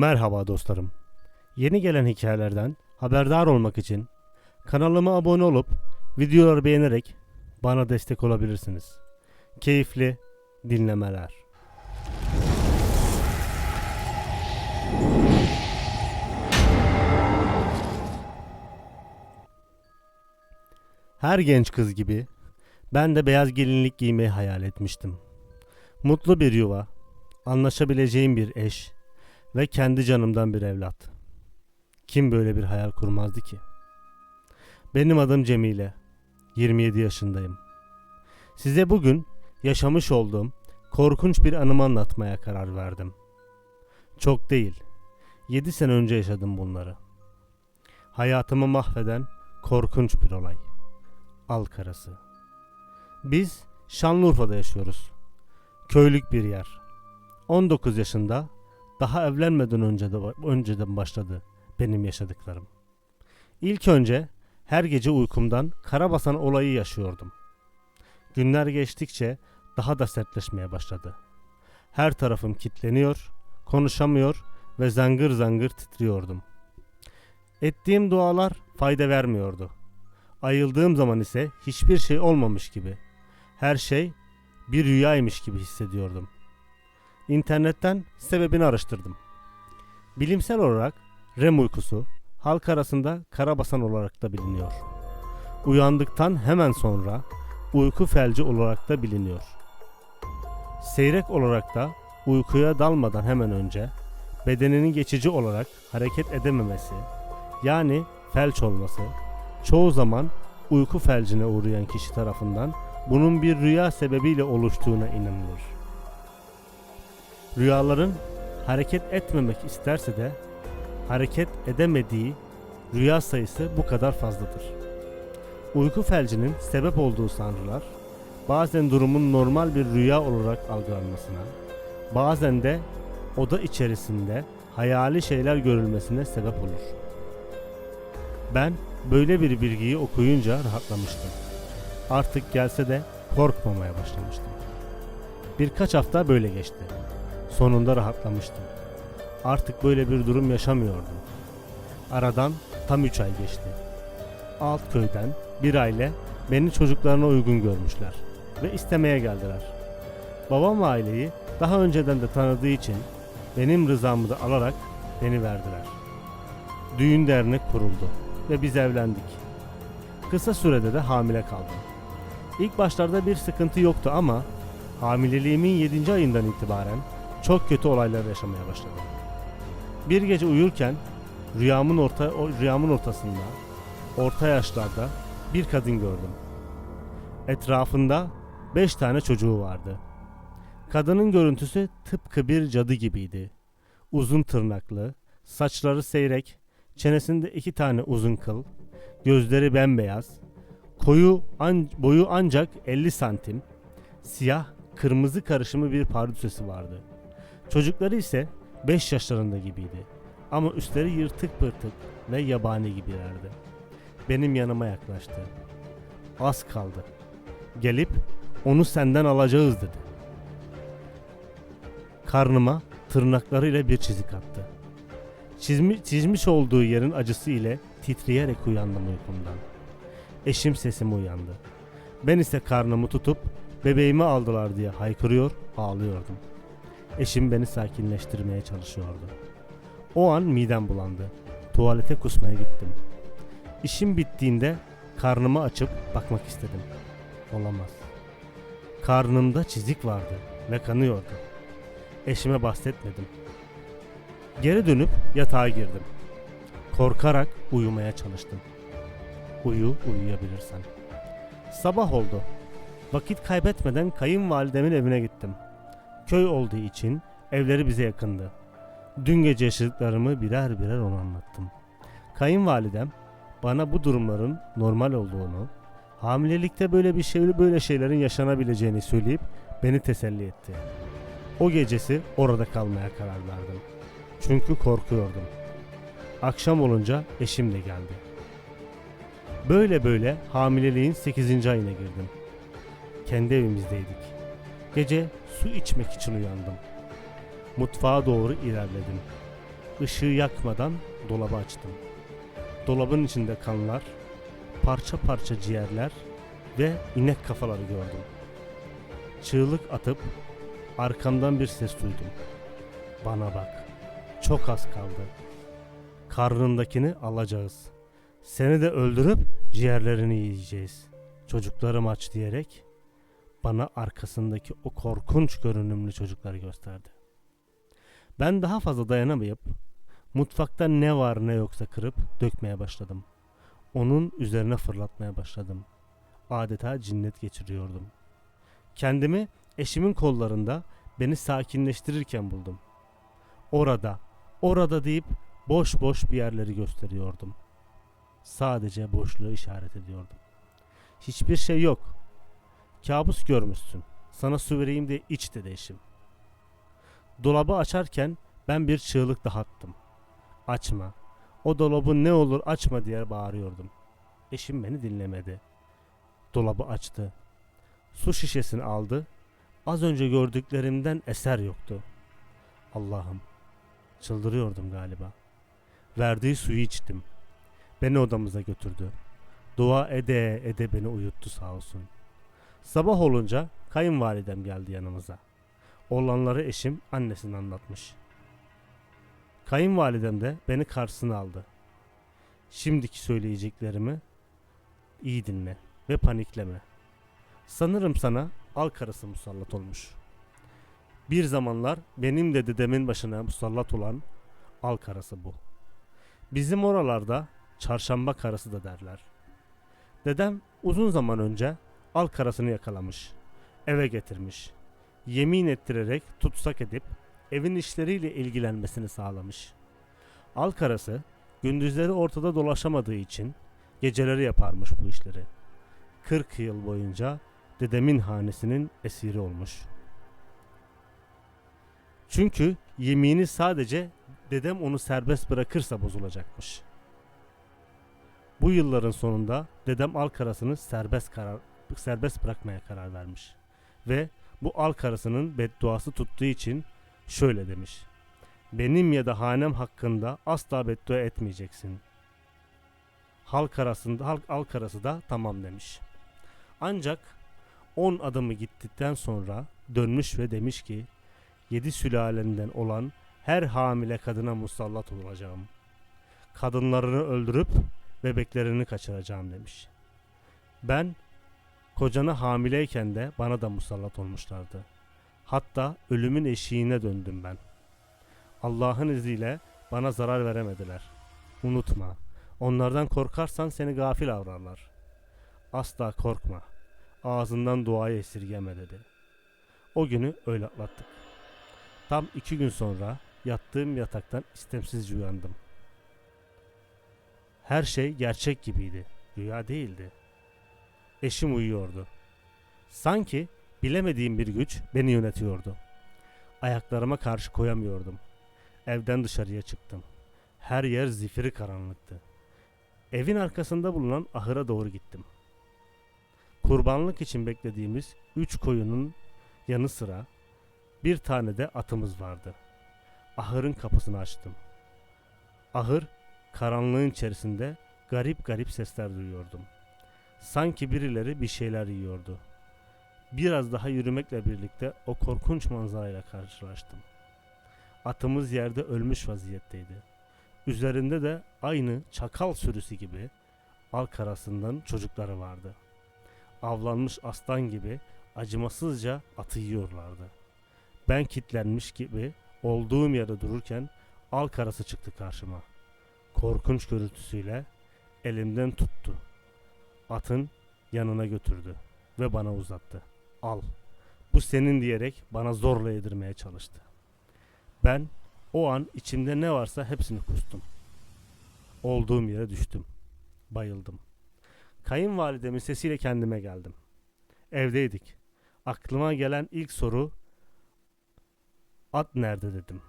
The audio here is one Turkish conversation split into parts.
Merhaba dostlarım. Yeni gelen hikayelerden haberdar olmak için kanalıma abone olup videoları beğenerek bana destek olabilirsiniz. Keyifli dinlemeler. Her genç kız gibi ben de beyaz gelinlik giymeyi hayal etmiştim. Mutlu bir yuva, anlaşabileceğim bir eş ve kendi canımdan bir evlat. Kim böyle bir hayal kurmazdı ki? Benim adım Cemile. 27 yaşındayım. Size bugün yaşamış olduğum korkunç bir anımı anlatmaya karar verdim. Çok değil. 7 sene önce yaşadım bunları. Hayatımı mahveden korkunç bir olay. Al karası. Biz Şanlıurfa'da yaşıyoruz. Köylük bir yer. 19 yaşında daha evlenmeden önce de önceden başladı benim yaşadıklarım. İlk önce her gece uykumdan karabasan olayı yaşıyordum. Günler geçtikçe daha da sertleşmeye başladı. Her tarafım kitleniyor, konuşamıyor ve zangır zangır titriyordum. Ettiğim dualar fayda vermiyordu. Ayıldığım zaman ise hiçbir şey olmamış gibi, her şey bir rüyaymış gibi hissediyordum. İnternetten sebebini araştırdım. Bilimsel olarak REM uykusu halk arasında karabasan olarak da biliniyor. Uyandıktan hemen sonra uyku felci olarak da biliniyor. Seyrek olarak da uykuya dalmadan hemen önce bedeninin geçici olarak hareket edememesi yani felç olması çoğu zaman uyku felcine uğrayan kişi tarafından bunun bir rüya sebebiyle oluştuğuna inanılır. Rüyaların hareket etmemek isterse de hareket edemediği rüya sayısı bu kadar fazladır. Uyku felcinin sebep olduğu sanrılar bazen durumun normal bir rüya olarak algılanmasına, bazen de oda içerisinde hayali şeyler görülmesine sebep olur. Ben böyle bir bilgiyi okuyunca rahatlamıştım. Artık gelse de korkmamaya başlamıştım. Birkaç hafta böyle geçti. Sonunda rahatlamıştım. Artık böyle bir durum yaşamıyordum. Aradan tam 3 ay geçti. Alt köyden bir aile beni çocuklarına uygun görmüşler ve istemeye geldiler. Babam aileyi daha önceden de tanıdığı için benim rızamı da alarak beni verdiler. Düğün dernek kuruldu ve biz evlendik. Kısa sürede de hamile kaldım. İlk başlarda bir sıkıntı yoktu ama hamileliğimin 7. ayından itibaren çok kötü olaylar yaşamaya başladım. Bir gece uyurken rüyamın orta rüyamın ortasında orta yaşlarda bir kadın gördüm. Etrafında beş tane çocuğu vardı. Kadının görüntüsü tıpkı bir cadı gibiydi. Uzun tırnaklı, saçları seyrek, çenesinde iki tane uzun kıl, gözleri bembeyaz, koyu an, boyu ancak 50 santim, siyah kırmızı karışımı bir pardüsesi vardı. Çocukları ise 5 yaşlarında gibiydi. Ama üstleri yırtık pırtık ve yabani gibilerdi. Benim yanıma yaklaştı. Az kaldı. Gelip onu senden alacağız dedi. Karnıma tırnaklarıyla bir çizik attı. Çizmi, çizmiş olduğu yerin acısı ile titreyerek uyandım uykumdan. Eşim sesime uyandı. Ben ise karnımı tutup bebeğimi aldılar diye haykırıyor, ağlıyordum. Eşim beni sakinleştirmeye çalışıyordu. O an midem bulandı. Tuvalete kusmaya gittim. İşim bittiğinde karnımı açıp bakmak istedim. Olamaz. Karnımda çizik vardı ve kanıyordu. Eşime bahsetmedim. Geri dönüp yatağa girdim. Korkarak uyumaya çalıştım. Uyu uyuyabilirsen. Sabah oldu. Vakit kaybetmeden kayınvalidemin evine gittim. Köy olduğu için evleri bize yakındı. Dün gece yaşadıklarımı birer birer ona anlattım. Kayınvalidem bana bu durumların normal olduğunu, hamilelikte böyle bir şey böyle şeylerin yaşanabileceğini söyleyip beni teselli etti. O gecesi orada kalmaya karar verdim. Çünkü korkuyordum. Akşam olunca eşim de geldi. Böyle böyle hamileliğin 8. ayına girdim. Kendi evimizdeydik. Gece su içmek için uyandım. Mutfağa doğru ilerledim. ışığı yakmadan dolabı açtım. Dolabın içinde kanlar, parça parça ciğerler ve inek kafaları gördüm. Çığlık atıp arkamdan bir ses duydum. Bana bak, çok az kaldı. Karnındakini alacağız. Seni de öldürüp ciğerlerini yiyeceğiz. Çocuklarım aç diyerek bana arkasındaki o korkunç görünümlü çocukları gösterdi. Ben daha fazla dayanamayıp mutfakta ne var ne yoksa kırıp dökmeye başladım. Onun üzerine fırlatmaya başladım. Adeta cinnet geçiriyordum. Kendimi eşimin kollarında beni sakinleştirirken buldum. Orada, orada deyip boş boş bir yerleri gösteriyordum. Sadece boşluğu işaret ediyordum. Hiçbir şey yok. Kabus görmüşsün. Sana su vereyim de iç dedi eşim. Dolabı açarken ben bir çığlık daha attım. Açma. O dolabı ne olur açma diye bağırıyordum. Eşim beni dinlemedi. Dolabı açtı. Su şişesini aldı. Az önce gördüklerimden eser yoktu. Allah'ım. Çıldırıyordum galiba. Verdiği suyu içtim. Beni odamıza götürdü. Dua ede ede beni uyuttu sağ olsun. Sabah olunca kayınvalidem geldi yanımıza. Olanları eşim annesine anlatmış. Kayınvalidem de beni karşısına aldı. Şimdiki söyleyeceklerimi iyi dinle ve panikleme. Sanırım sana al karısı musallat olmuş. Bir zamanlar benim de dedemin başına musallat olan al karısı bu. Bizim oralarda çarşamba karısı da derler. Dedem uzun zaman önce al karasını yakalamış. Eve getirmiş. Yemin ettirerek tutsak edip evin işleriyle ilgilenmesini sağlamış. Al karası gündüzleri ortada dolaşamadığı için geceleri yaparmış bu işleri. 40 yıl boyunca dedemin hanesinin esiri olmuş. Çünkü yemini sadece dedem onu serbest bırakırsa bozulacakmış. Bu yılların sonunda dedem al karasını serbest karar serbest bırakmaya karar vermiş. Ve bu al karasının bedduası tuttuğu için şöyle demiş. Benim ya da hanem hakkında asla beddua etmeyeceksin. Halk arasında halk al karası da tamam demiş. Ancak 10 adımı gittikten sonra dönmüş ve demiş ki yedi sülalenden olan her hamile kadına musallat olacağım. Kadınlarını öldürüp bebeklerini kaçıracağım demiş. Ben kocana hamileyken de bana da musallat olmuşlardı. Hatta ölümün eşiğine döndüm ben. Allah'ın izniyle bana zarar veremediler. Unutma, onlardan korkarsan seni gafil avrarlar. Asla korkma, ağzından duayı esirgeme dedi. O günü öyle atlattık. Tam iki gün sonra yattığım yataktan istemsizce uyandım. Her şey gerçek gibiydi, rüya değildi. Eşim uyuyordu. Sanki bilemediğim bir güç beni yönetiyordu. Ayaklarıma karşı koyamıyordum. Evden dışarıya çıktım. Her yer zifiri karanlıktı. Evin arkasında bulunan ahıra doğru gittim. Kurbanlık için beklediğimiz üç koyunun yanı sıra bir tane de atımız vardı. Ahırın kapısını açtım. Ahır karanlığın içerisinde garip garip sesler duyuyordum. Sanki birileri bir şeyler yiyordu. Biraz daha yürümekle birlikte o korkunç manzarayla karşılaştım. Atımız yerde ölmüş vaziyetteydi. Üzerinde de aynı çakal sürüsü gibi al karasından çocukları vardı. Avlanmış aslan gibi acımasızca atı yiyorlardı. Ben kitlenmiş gibi olduğum yerde dururken al karası çıktı karşıma. Korkunç görüntüsüyle elimden tuttu. Atın yanına götürdü ve bana uzattı. Al. Bu senin diyerek bana zorla yedirmeye çalıştı. Ben o an içimde ne varsa hepsini kustum. Olduğum yere düştüm. Bayıldım. Kayınvalidemin sesiyle kendime geldim. Evdeydik. Aklıma gelen ilk soru at nerede dedim.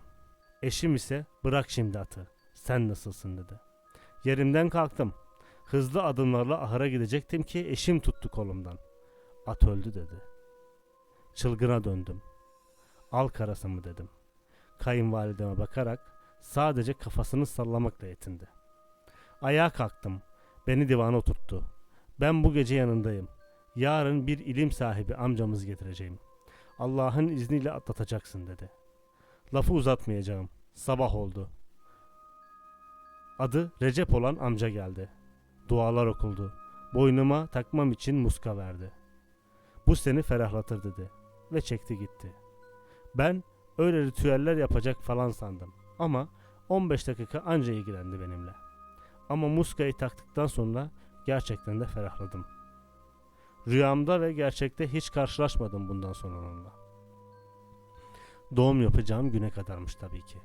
Eşim ise bırak şimdi atı. Sen nasılsın dedi. Yerimden kalktım. Hızlı adımlarla ahıra gidecektim ki eşim tuttu kolumdan. At öldü dedi. Çılgına döndüm. Al karası mı dedim. Kayınvalideme bakarak Sadece kafasını sallamakla yetindi. Ayağa kalktım. Beni divana oturttu. Ben bu gece yanındayım. Yarın bir ilim sahibi amcamız getireceğim. Allah'ın izniyle atlatacaksın dedi. Lafı uzatmayacağım. Sabah oldu. Adı Recep olan amca geldi. Dualar okuldu. Boynuma takmam için muska verdi. Bu seni ferahlatır dedi. Ve çekti gitti. Ben öyle ritüeller yapacak falan sandım. Ama 15 dakika anca ilgilendi benimle. Ama muskayı taktıktan sonra gerçekten de ferahladım. Rüyamda ve gerçekte hiç karşılaşmadım bundan sonra onunla. Doğum yapacağım güne kadarmış tabii ki.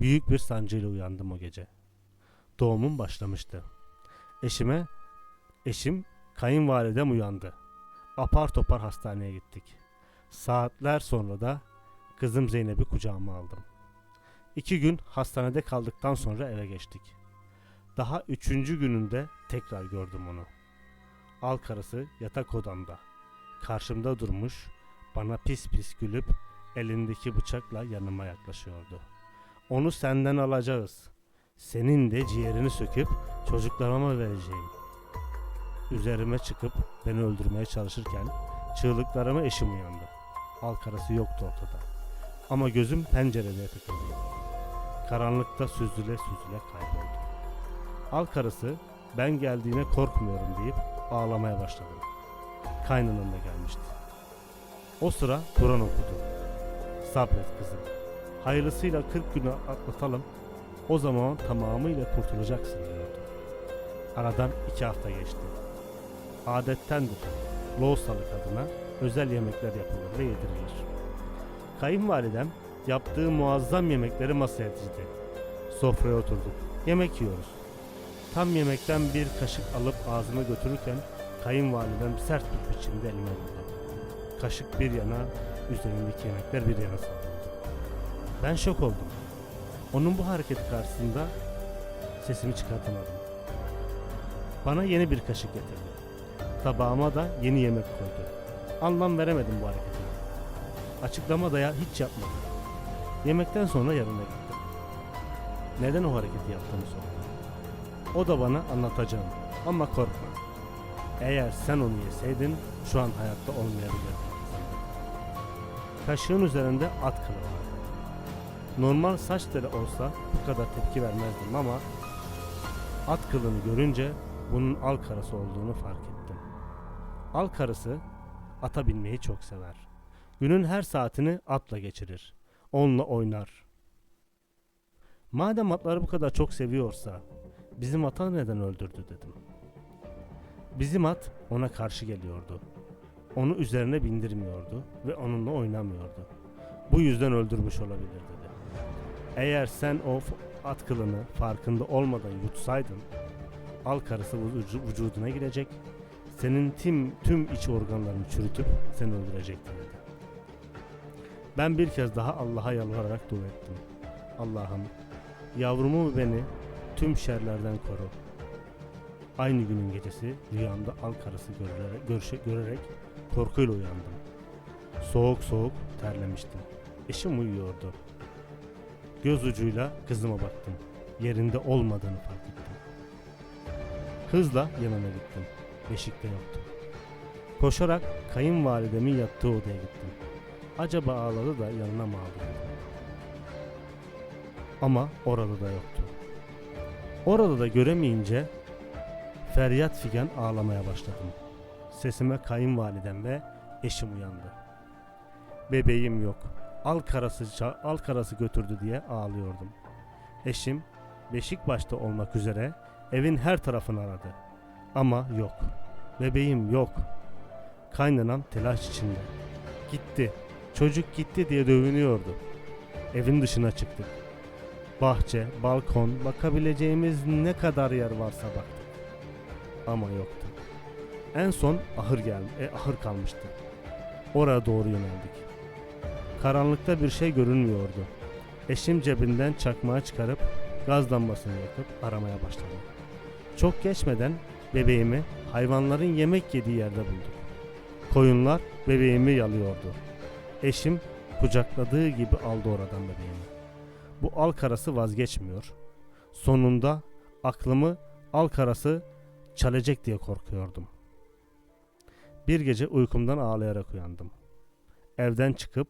Büyük bir sancıyla uyandım o gece. Doğumum başlamıştı. Eşime, eşim kayınvalidem uyandı. Apar topar hastaneye gittik. Saatler sonra da kızım Zeynep'i kucağıma aldım. İki gün hastanede kaldıktan sonra eve geçtik. Daha üçüncü gününde tekrar gördüm onu. Al karısı yatak odamda. Karşımda durmuş, bana pis pis gülüp elindeki bıçakla yanıma yaklaşıyordu. Onu senden alacağız. Senin de ciğerini söküp çocuklarıma vereceğim. Üzerime çıkıp beni öldürmeye çalışırken çığlıklarıma eşim uyandı. Al karısı yoktu ortada. Ama gözüm pencerede tıkıldı. Karanlıkta süzüle süzüle kayboldu. Al karısı ben geldiğine korkmuyorum deyip ağlamaya başladı. Kaynanam da gelmişti. O sıra Kur'an okudu. Sabret kızım. Hayırlısıyla 40 günü atlatalım. O zaman tamamıyla kurtulacaksın diyordu. Aradan iki hafta geçti. Adettendir. Loğusalık adına özel yemekler yapılır ve yedirilir. Kayınvalidem yaptığı muazzam yemekleri masaya dizdi. Sofraya oturduk. Yemek yiyoruz. Tam yemekten bir kaşık alıp ağzıma götürürken kayınvalidem sert bir biçimde elime vurdu. Kaşık bir yana, üzerindeki yemekler bir yana savruldu. Ben şok oldum. Onun bu hareketi karşısında sesimi çıkartamadım. Bana yeni bir kaşık getirdi. Tabağıma da yeni yemek koydu. Anlam veremedim bu harekete. Açıklama da hiç yapmadım. Yemekten sonra yanına gittim. Neden o hareketi yaptığını sordum. O da bana anlatacağım. Ama korkma. Eğer sen onu yeseydin şu an hayatta olmayabilirdin. Kaşığın üzerinde at kılı vardı. Normal saç teli olsa bu kadar tepki vermezdim ama at kılını görünce bunun al karası olduğunu fark ettim. Al karısı ata binmeyi çok sever. Günün her saatini atla geçirir. Onunla oynar. Madem atları bu kadar çok seviyorsa bizim ata neden öldürdü dedim. Bizim at ona karşı geliyordu. Onu üzerine bindirmiyordu ve onunla oynamıyordu. Bu yüzden öldürmüş olabilir dedi. Eğer sen o at kılını farkında olmadan yutsaydın, al karısı vücu- vücuduna girecek, senin tüm tüm iç organlarını çürütüp seni öldürecekti dedi. Ben bir kez daha Allah'a yalvararak dua ettim. Allah'ım yavrumu ve beni tüm şerlerden koru. Aynı günün gecesi rüyamda al karısı görerek, görüşe, görerek korkuyla uyandım. Soğuk soğuk terlemiştim. Eşim uyuyordu. Göz ucuyla kızıma baktım. Yerinde olmadığını fark ettim. Hızla yanına gittim. Beşikte yoktu. Koşarak kayınvalidemin yattığı odaya gittim. Acaba ağladı da yanına mı dedim. Ama orada da yoktu. Orada da göremeyince feryat figan ağlamaya başladım. Sesime kayınvalidem ve eşim uyandı. Bebeğim yok. Al karası, al karası götürdü diye ağlıyordum. Eşim beşik başta olmak üzere evin her tarafını aradı. Ama yok. Bebeğim yok. Kaynanam telaş içinde. Gitti. Çocuk gitti diye dövünüyordu. Evin dışına çıktık. Bahçe, balkon, bakabileceğimiz ne kadar yer varsa baktık. Ama yoktu. En son ahır geldi, e, ahır kalmıştı. Oraya doğru yöneldik. Karanlıkta bir şey görünmüyordu. Eşim cebinden çakmağı çıkarıp gaz lambasını yakıp aramaya başladı. Çok geçmeden bebeğimi hayvanların yemek yediği yerde bulduk. Koyunlar bebeğimi yalıyordu. Eşim kucakladığı gibi aldı oradan bebeğimi. bu al karası vazgeçmiyor. Sonunda aklımı al karası çalacak diye korkuyordum. Bir gece uykumdan ağlayarak uyandım. Evden çıkıp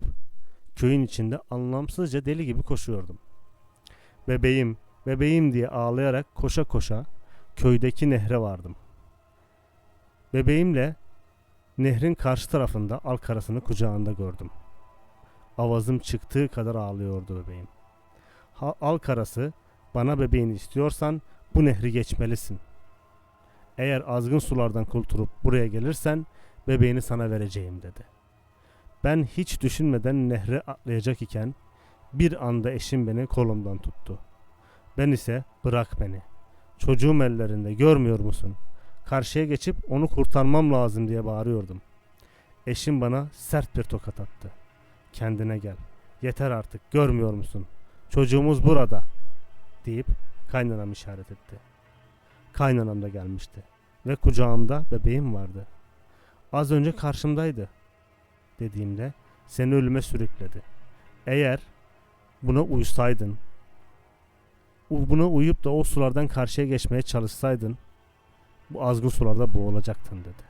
köyün içinde anlamsızca deli gibi koşuyordum. Bebeğim, bebeğim diye ağlayarak koşa koşa köydeki nehre vardım. Bebeğimle nehrin karşı tarafında al karasını kucağında gördüm. Avazım çıktığı kadar ağlıyordu bebeğim. Ha, al karası bana bebeğini istiyorsan bu nehri geçmelisin. Eğer azgın sulardan kurtulup buraya gelirsen bebeğini sana vereceğim dedi. Ben hiç düşünmeden nehre atlayacak iken bir anda eşim beni kolumdan tuttu. Ben ise bırak beni. Çocuğum ellerinde görmüyor musun? Karşıya geçip onu kurtarmam lazım diye bağırıyordum. Eşim bana sert bir tokat attı. Kendine gel. Yeter artık görmüyor musun? Çocuğumuz burada deyip kaynanam işaret etti. Kaynanam da gelmişti ve kucağımda bebeğim vardı. Az önce karşımdaydı dediğimde seni ölüme sürükledi. Eğer buna uysaydın, buna uyup da o sulardan karşıya geçmeye çalışsaydın bu azgın sularda boğulacaktın dedi.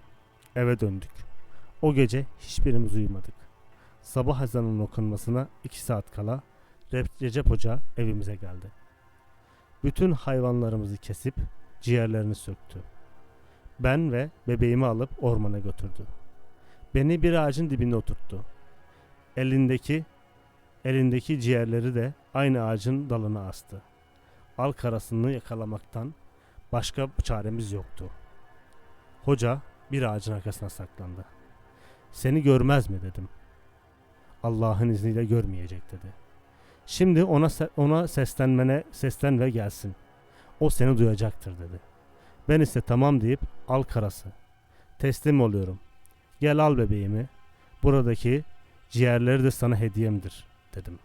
Eve döndük. O gece hiçbirimiz uyumadık. Sabah ezanının okunmasına iki saat kala Recep Hoca evimize geldi. Bütün hayvanlarımızı kesip ciğerlerini söktü. Ben ve bebeğimi alıp ormana götürdü. Beni bir ağacın dibine oturttu. Elindeki elindeki ciğerleri de aynı ağacın dalına astı. Al karasını yakalamaktan başka çaremiz yoktu. Hoca bir ağacın arkasına saklandı. Seni görmez mi dedim. Allah'ın izniyle görmeyecek dedi. Şimdi ona ona seslenmene seslen ve gelsin. O seni duyacaktır dedi. Ben ise tamam deyip al karası. Teslim oluyorum. Gel al bebeğimi. Buradaki ciğerleri de sana hediyemdir dedim.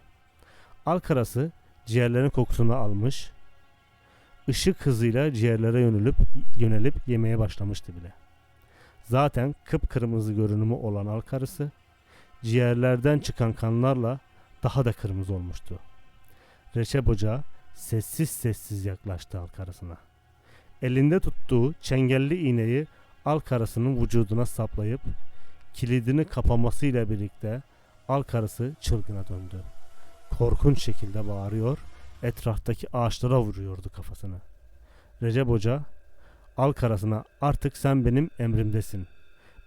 Al karası ciğerlerin kokusunu almış. ışık hızıyla ciğerlere yönelip yönelip yemeye başlamıştı bile. Zaten kıpkırmızı görünümü olan al karısı ciğerlerden çıkan kanlarla daha da kırmızı olmuştu. Reçep Hoca sessiz sessiz yaklaştı al karısına. Elinde tuttuğu çengelli iğneyi al karısının vücuduna saplayıp kilidini kapamasıyla birlikte al karısı çılgına döndü. Korkunç şekilde bağırıyor, etraftaki ağaçlara vuruyordu kafasını. Recep Hoca al karasına artık sen benim emrimdesin.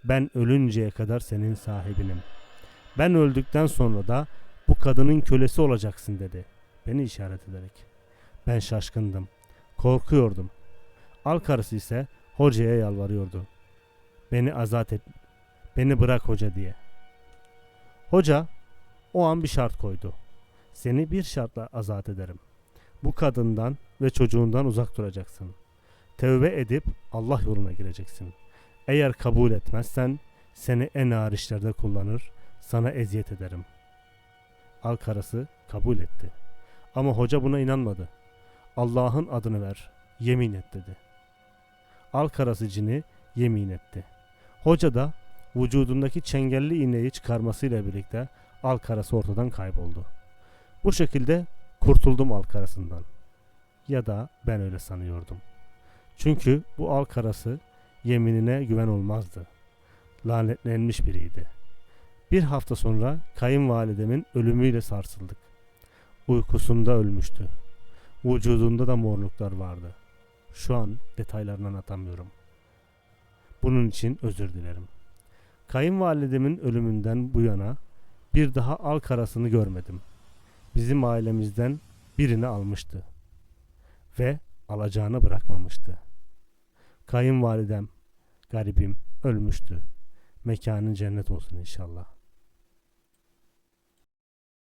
Ben ölünceye kadar senin sahibinim. Ben öldükten sonra da bu kadının kölesi olacaksın dedi. Beni işaret ederek. Ben şaşkındım. Korkuyordum. Al karısı ise hocaya yalvarıyordu. Beni azat et. Beni bırak hoca diye. Hoca o an bir şart koydu. Seni bir şartla azat ederim. Bu kadından ve çocuğundan uzak duracaksın. Tevbe edip Allah yoluna gireceksin. Eğer kabul etmezsen seni en ağır işlerde kullanır, sana eziyet ederim. Al karısı kabul etti. Ama hoca buna inanmadı. Allah'ın adını ver, yemin et dedi. Al karası cini yemin etti. Hoca da vücudundaki çengelli iğneyi çıkarmasıyla birlikte al karası ortadan kayboldu. Bu şekilde kurtuldum al karasından. Ya da ben öyle sanıyordum. Çünkü bu al karası yeminine güven olmazdı. Lanetlenmiş biriydi. Bir hafta sonra kayınvalidemin ölümüyle sarsıldık. Uykusunda ölmüştü. Vücudunda da morluklar vardı. Şu an detaylarını anlatamıyorum. Bunun için özür dilerim. Kayınvalidemin ölümünden bu yana bir daha al karasını görmedim. Bizim ailemizden birini almıştı ve alacağını bırakmamıştı. Kayınvalidem, garibim ölmüştü. Mekanın cennet olsun inşallah.